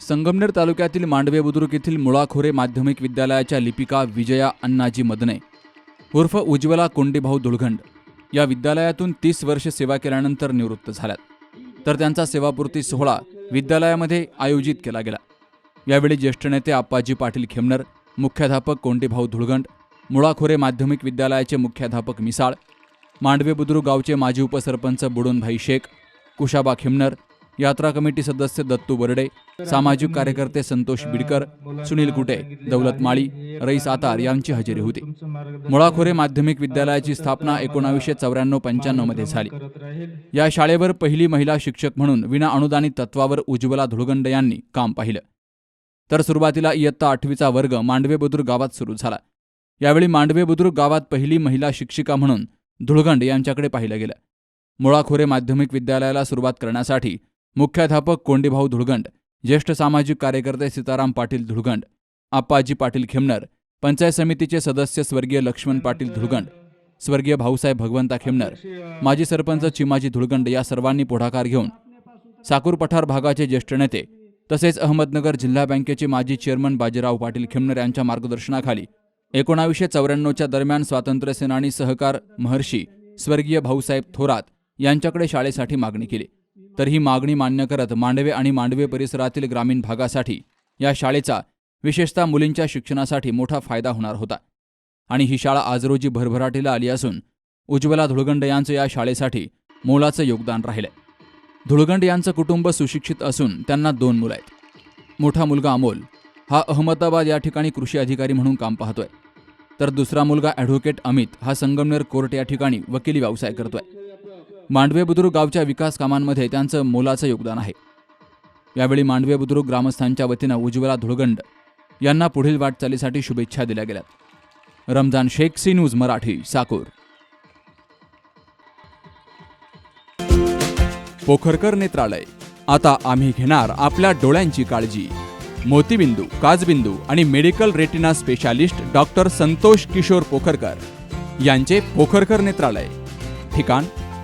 संगमनेर तालुक्यातील मांडवे बुद्रुक येथील मुळाखोरे माध्यमिक विद्यालयाच्या लिपिका विजया अण्णाजी मदने उर्फ उज्ज्वला कोंडीभाऊ धुळघंड या विद्यालयातून तीस वर्ष सेवा केल्यानंतर निवृत्त झाल्यात. तर त्यांचा सेवापूर्ती सोहळा विद्यालयामध्ये आयोजित केला गेला. यावेळी ज्येष्ठ नेते आप्पाजी पाटील खेमनर मुख्याध्यापक कोंडीभाऊ धुळगंड मुळाखोरे माध्यमिक विद्यालयाचे मुख्याध्यापक मिसाळ मांडवे बुद्रुक गावचे माजी उपसरपंच बुडूनभाई शेख कुशाबा खेमनर यात्रा कमिटी सदस्य दत्तू बर्डे सामाजिक कार्यकर्ते संतोष बिडकर सुनील कुटे दौलत माळी रईस आतार यांची हजेरी होती. मुळाखोरे माध्यमिक विद्यालयाची स्थापना एकोणावीसशे चौऱ्याण्णव पंच्याण्णवमध्ये झाली. या शाळेवर पहिली महिला शिक्षक म्हणून विना अनुदानित तत्वावर उज्ज्वला धुळगंड यांनी काम पाहिलं. तर सुरुवातीला इयत्ता आठवीचा वर्ग मांडवे बुद्रुक गावात सुरू झाला. यावेळी मांडवे बुद्रुक गावात पहिली महिला शिक्षिका म्हणून धुळगंड यांच्याकडे पाहिलं गेलं. मुळाखोरे माध्यमिक विद्यालयाला सुरुवात करण्यासाठी मुख्याध्यापक कोंडीभाऊ धुळगंड ज्येष्ठ सामाजिक कार्यकर्ते सीताराम पाटील धुळगंड आप्पाजी पाटील खेमनर पंचायत समितीचे सदस्य स्वर्गीय लक्ष्मण पाटील धुळगंड स्वर्गीय भाऊसाहेब भगवंता खेमनर माजी सरपंच चिमाजी धुळगंड या सर्वांनी पुढाकार घेऊन साकूर पठार भागाचे ज्येष्ठ नेते तसेच अहमदनगर जिल्हा बँकेचे माजी चेअरमन बाजीराव पाटील खेमनर यांच्या मार्गदर्शनाखाली एकोणावीसशे चौऱ्याण्णवच्या दरम्यान स्वातंत्र्यसेनानी सहकार महर्षी स्वर्गीय भाऊसाहेब थोरात यांच्याकडे शाळेसाठी मागणी केली. तर ही मागणी मान्य करत मांडवे आणि मांडवे परिसरातील ग्रामीण भागासाठी या शाळेचा विशेषतः मुलींच्या शिक्षणासाठी मोठा फायदा होणार होता. आणि ही शाळा आज रोजी भरभराटीला आली असून उज्ज्वला धुळगंड यांचं या शाळेसाठी मोलाचं योगदान राहिलंय. धुळगंड यांचं कुटुंब सुशिक्षित असून त्यांना दोन मुलं आहेत. मोठा मुलगा अमोल हा अहमदाबाद या ठिकाणी कृषी अधिकारी म्हणून काम पाहतोय. तर दुसरा मुलगा ॲडव्होकेट अमित हा संगमनेर कोर्ट या ठिकाणी वकिली व्यवसाय करतोय. मांडवे बुद्रुक गावच्या विकास कामांमध्ये त्यांचं मोलाचं योगदान आहे. यावेळी मांडवे बुद्रुक ग्रामस्थांच्या वतीनं उज्ज्वला धुळगंड यांना पुढील वाटचालीसाठी शुभेच्छा दिल्या गेल्यात रमजान शेख सी न्यूज मराठी साकूर. पोखरकर नेत्रालय. आता आम्ही घेणार आपल्या डोळ्यांची काळजी. मोतीबिंदू काजबिंदू आणि medical retina specialist doctor Santosh Kishor Pokharkar यांचे पोखरकर नेत्रालय. ठिकाण